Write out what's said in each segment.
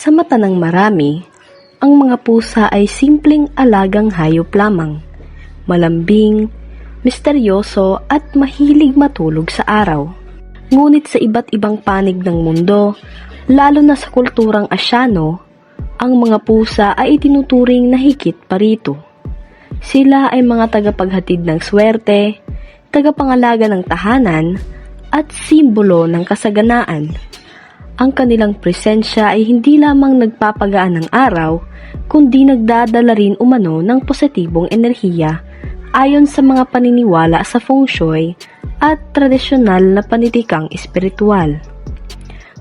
Sa mata ng marami, ang mga pusa ay simpleng alagang hayop lamang, malambing, misteryoso at mahilig matulog sa araw. Ngunit sa iba't ibang panig ng mundo, lalo na sa kulturang asyano, ang mga pusa ay itinuturing na higit pa rito. Sila ay mga tagapaghatid ng swerte, tagapangalaga ng tahanan, at simbolo ng kasaganaan. Ang kanilang presensya ay hindi lamang nagpapagaan ng araw, kundi nagdadala rin umano ng positibong enerhiya ayon sa mga paniniwala sa feng shui at tradisyonal na panitikang espiritual.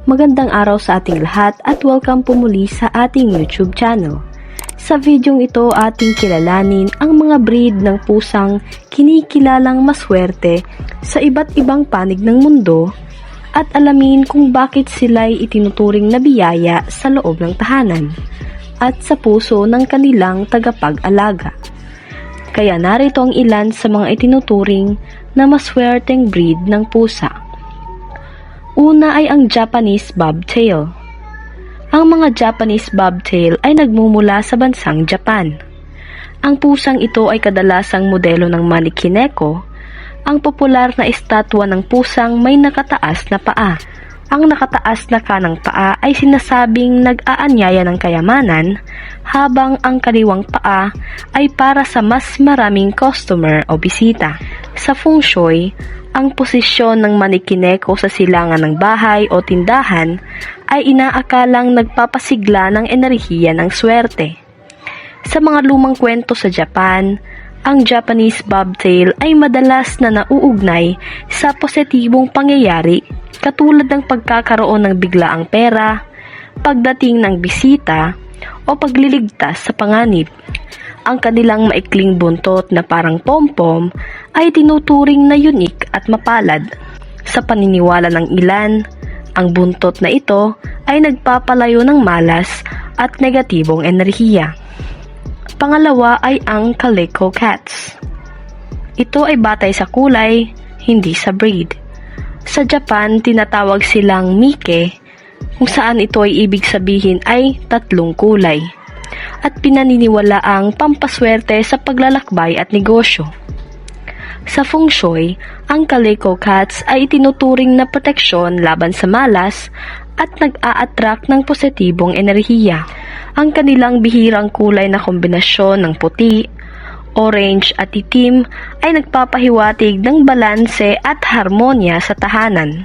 Magandang araw sa ating lahat at welcome po muli sa ating YouTube channel. Sa videong ito ating kilalanin ang mga breed ng pusang kinikilalang maswerte sa iba't ibang panig ng mundo at alamin kung bakit sila ay itinuturing na biyaya sa loob ng tahanan at sa puso ng kanilang tagapag-alaga. Kaya narito ang ilan sa mga itinuturing na maswerteng breed ng pusa. Una ay ang Japanese Bobtail. Ang mga Japanese Bobtail ay nagmumula sa bansang Japan. Ang pusang ito ay kadalasang modelo ng Manikineko, ang popular na estatwa ng pusang may nakataas na paa. Ang nakataas na kanang paa ay sinasabing nag-aanyaya ng kayamanan, habang ang kaliwang paa ay para sa mas maraming customer o bisita. Sa feng shui, ang posisyon ng manikineko sa silangan ng bahay o tindahan ay inaakalang nagpapasigla ng enerhiya ng swerte. Sa mga lumang kwento sa Japan, ang Japanese bobtail ay madalas na nauugnay sa positibong pangyayari katulad ng pagkakaroon ng biglaang pera, pagdating ng bisita, o pagliligtas sa panganib. Ang kanilang maikling buntot na parang pompom ay tinuturing na unique at mapalad. Sa paniniwala ng ilan, ang buntot na ito ay nagpapalayo ng malas at negatibong enerhiya. Pangalawa ay ang calico cats. Ito ay batay sa kulay, hindi sa breed. Sa Japan, tinatawag silang mike, kung saan ito ay ibig sabihin ay tatlong kulay, at pinaniniwala ang pampaswerte sa paglalakbay at negosyo. Sa feng shui, ang calico cats ay itinuturing na proteksyon laban sa malas at nag-a-attract ng positibong enerhiya. Ang kanilang bihirang kulay na kombinasyon ng puti, orange at itim ay nagpapahiwatig ng balanse at harmonya sa tahanan.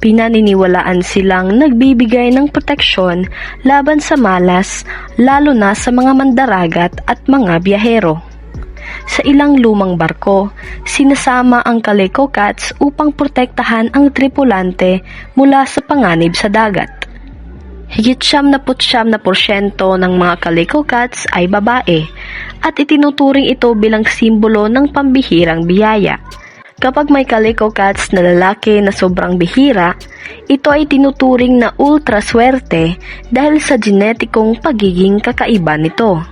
Pinaniniwalaan silang nagbibigay ng proteksyon laban sa malas lalo na sa mga mandaragat at mga biyahero. Sa ilang lumang barko, sinasama ang Calico Cats upang protektahan ang tripulante mula sa panganib sa dagat. Higit siyam na putsyam na porsyento ng mga Calico Cats ay babae at itinuturing ito bilang simbolo ng pambihirang biyaya. Kapag may Calico Cats na lalaki na sobrang bihira, ito ay tinuturing na ultra swerte dahil sa genetikong pagiging kakaiba nito.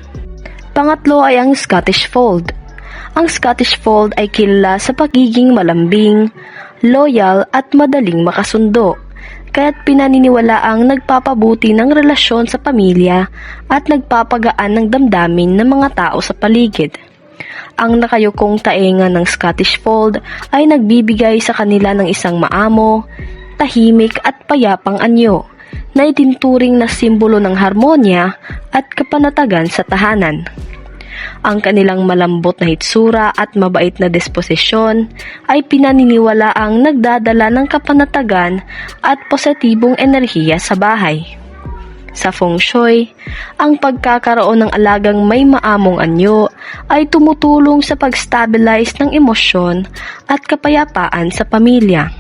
Pangatlo ay ang Scottish Fold. Ang Scottish Fold ay kilala sa pagiging malambing, loyal at madaling makasundo kaya't pinaniniwala ang nagpapabuti ng relasyon sa pamilya at nagpapagaan ng damdamin ng mga tao sa paligid. Ang nakayukong taenga ng Scottish Fold ay nagbibigay sa kanila ng isang maamo, tahimik at payapang anyo na itinturing na simbolo ng harmonya at kapanatagan sa tahanan. Ang kanilang malambot na hitsura at mabait na disposisyon ay pinaniniwala ang nagdadala ng kapanatagan at positibong enerhiya sa bahay. Sa feng shui, ang pagkakaroon ng alagang may maamong anyo ay tumutulong sa pag-stabilize ng emosyon at kapayapaan sa pamilya.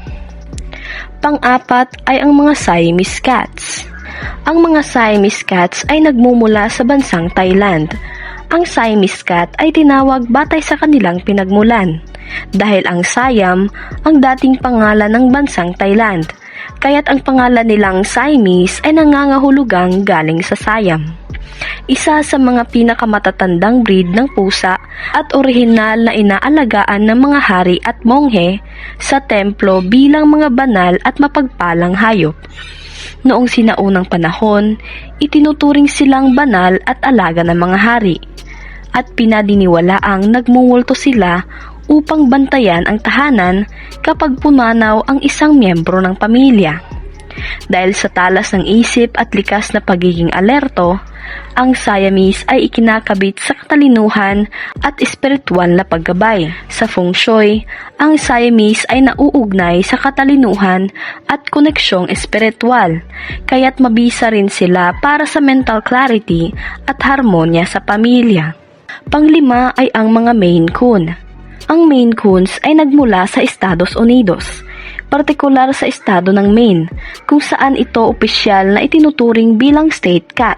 Pang-apat ay ang mga Siamese cats. Ang mga Siamese cats ay nagmumula sa bansang Thailand. Ang Siamese cat ay tinawag batay sa kanilang pinagmulan dahil ang Siam ang dating pangalan ng bansang Thailand kaya't ang pangalan nilang Siamese ay nangangahulugang galing sa Siam. Isa sa mga pinakamatatandang breed ng pusa at orihinal na inaalagaan ng mga hari at monghe sa templo bilang mga banal at mapagpalang hayop. Noong sinaunang panahon, itinuturing silang banal at alaga ng mga hari at pinadiniwalaang nagmumulto sila upang bantayan ang tahanan kapag pumanaw ang isang miyembro ng pamilya. Dahil sa talas ng isip at likas na pagiging alerto, ang Siamese ay ikinakabit sa katalinuhan at espiritual na paggabay. Sa feng shui, ang Siamese ay nauugnay sa katalinuhan at koneksyong espiritual, kaya't mabisa rin sila para sa mental clarity at harmonya sa pamilya. Panglima ay ang mga Maine Coon. Ang Maine Coons ay nagmula sa Estados Unidos, partikular sa estado ng Maine, kung saan ito opisyal na itinuturing bilang state cat.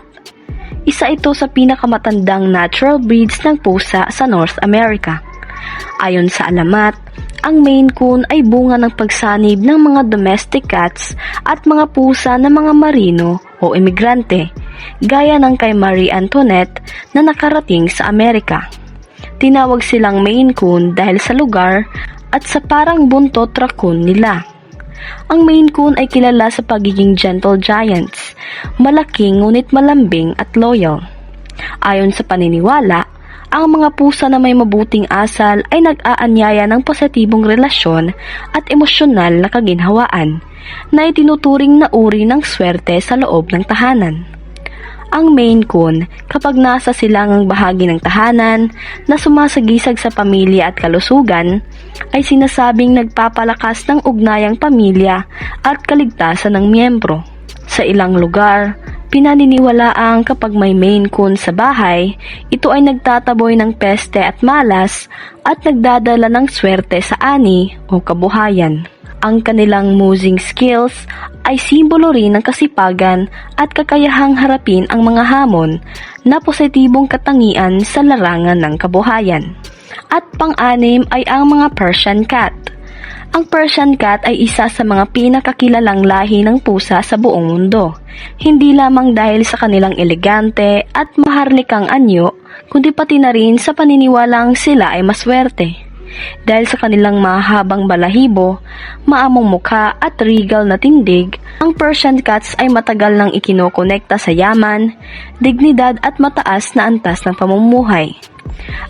Isa ito sa pinakamatandang natural breeds ng pusa sa North America. Ayon sa alamat, ang Maine Coon ay bunga ng pagsanib ng mga domestic cats at mga pusa ng mga marino o emigrante, gaya ng kay Marie Antoinette na nakarating sa Amerika. Tinawag silang Maine Coon dahil sa lugar at sa parang buntot raccoon nila. Ang Maine Coon ay kilala sa pagiging gentle giants, malaki ngunit malambing at loyal. Ayon sa paniniwala, ang mga pusa na may mabuting asal ay nag-aanyaya ng positibong relasyon at emosyonal na kaginhawaan na itinuturing na uri ng swerte sa loob ng tahanan. Ang Maine Coon, kapag nasa silangang bahagi ng tahanan na sumasagisag sa pamilya at kalusugan, ay sinasabing nagpapalakas ng ugnayang pamilya at kaligtasan ng miyembro. Sa ilang lugar, pinaniniwalaang kapag may Maine Coon sa bahay, ito ay nagtataboy ng peste at malas at nagdadala ng swerte sa ani o kabuhayan. Ang kanilang moving skills ay simbolo rin ng kasipagan at kakayahang harapin ang mga hamon na positibong katangian sa larangan ng kabuhayan. At pang-anim ay ang mga Persian cat. Ang Persian cat ay isa sa mga pinakakilalang lahi ng pusa sa buong mundo. Hindi lamang dahil sa kanilang elegante at maharlikang anyo, kundi pati na rin sa paniniwalang sila ay maswerte. Dahil sa kanilang mahabang balahibo, maamong mukha at regal na tindig, ang Persian cats ay matagal nang ikinokonekta sa yaman, dignidad at mataas na antas ng pamumuhay.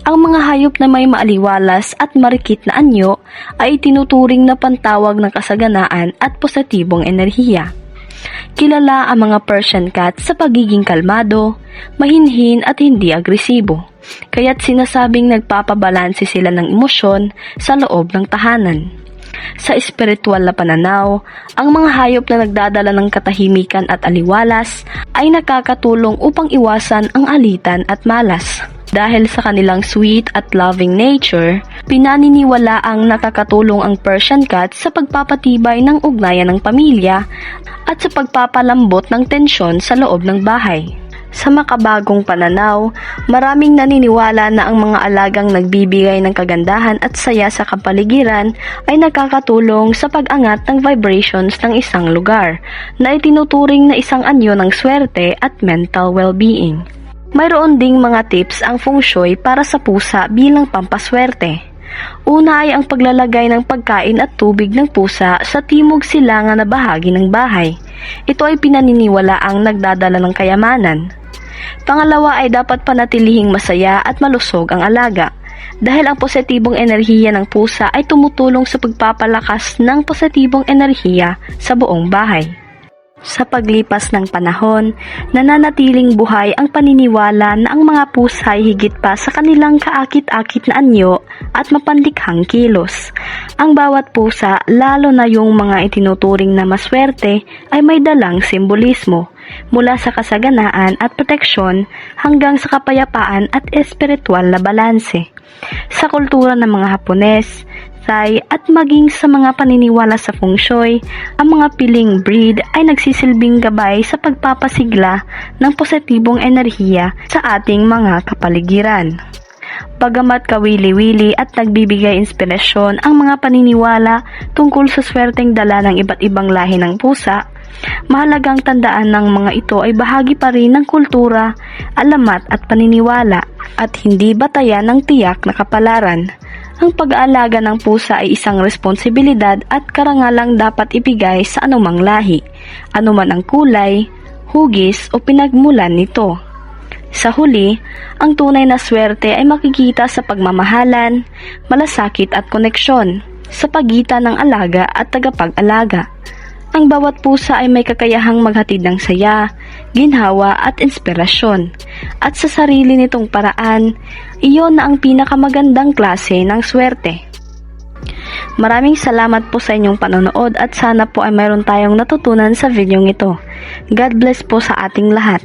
Ang mga hayop na may maaliwalas at marikit na anyo ay tinuturing na pantawag ng kasaganaan at positibong enerhiya. Kilala ang mga Persian cat sa pagiging kalmado, mahinhin at hindi agresibo. Kaya't sinasabing nagpapabalanse sila ng emosyon sa loob ng tahanan. Sa espiritual na pananaw, ang mga hayop na nagdadala ng katahimikan at aliwalas ay nakakatulong upang iwasan ang alitan at malas. Dahil sa kanilang sweet at loving nature, pinaniniwala ang nakakatulong ang Persian cat sa pagpapatibay ng ugnayan ng pamilya at sa pagpapalambot ng tensyon sa loob ng bahay. Sa makabagong pananaw, maraming naniniwala na ang mga alagang nagbibigay ng kagandahan at saya sa kapaligiran ay nakakatulong sa pag-angat ng vibrations ng isang lugar na itinuturing na isang anyo ng swerte at mental well-being. Mayroon ding mga tips ang feng shui para sa pusa bilang pampaswerte. Una ay ang paglalagay ng pagkain at tubig ng pusa sa timog silangan na bahagi ng bahay. Ito ay pinaniniwala ang nagdadala ng kayamanan. Pangalawa ay dapat panatilihing masaya at malusog ang alaga dahil ang positibong enerhiya ng pusa ay tumutulong sa pagpapalakas ng positibong enerhiya sa buong bahay. Sa paglipas ng panahon, nananatiling buhay ang paniniwala na ang mga pusa ay higit pa sa kanilang kaakit-akit na anyo at mapandikhang kilos. Ang bawat pusa, lalo na yung mga itinuturing na maswerte, ay may dalang simbolismo mula sa kasaganaan at proteksyon hanggang sa kapayapaan at espiritual na balanse. Sa kultura ng mga Hapones, Thai at maging sa mga paniniwala sa feng shui, ang mga piling breed ay nagsisilbing gabay sa pagpapasigla ng positibong enerhiya sa ating mga kapaligiran. Bagamat kawili-wili at nagbibigay inspirasyon ang mga paniniwala tungkol sa swerteng dala ng iba't ibang lahi ng pusa, mahalagang tandaan ng mga ito ay bahagi pa rin ng kultura, alamat at paniniwala at hindi batayan ng tiyak na kapalaran. Ang pag-aalaga ng pusa ay isang responsibilidad at karangalang dapat ibigay sa anumang lahi. anuman ang kulay, hugis o pinagmulan nito. Sa huli, ang tunay na swerte ay makikita sa pagmamahalan, malasakit at koneksyon sa pagitan ng alaga at tagapag-alaga. Ang bawat pusa ay may kakayahang maghatid ng saya, ginhawa at inspirasyon. At sa sarili nitong paraan, iyon na ang pinakamagandang klase ng swerte. Maraming salamat po sa inyong panonood at sana po ay mayroon tayong natutunan sa videong ito. God bless po sa ating lahat.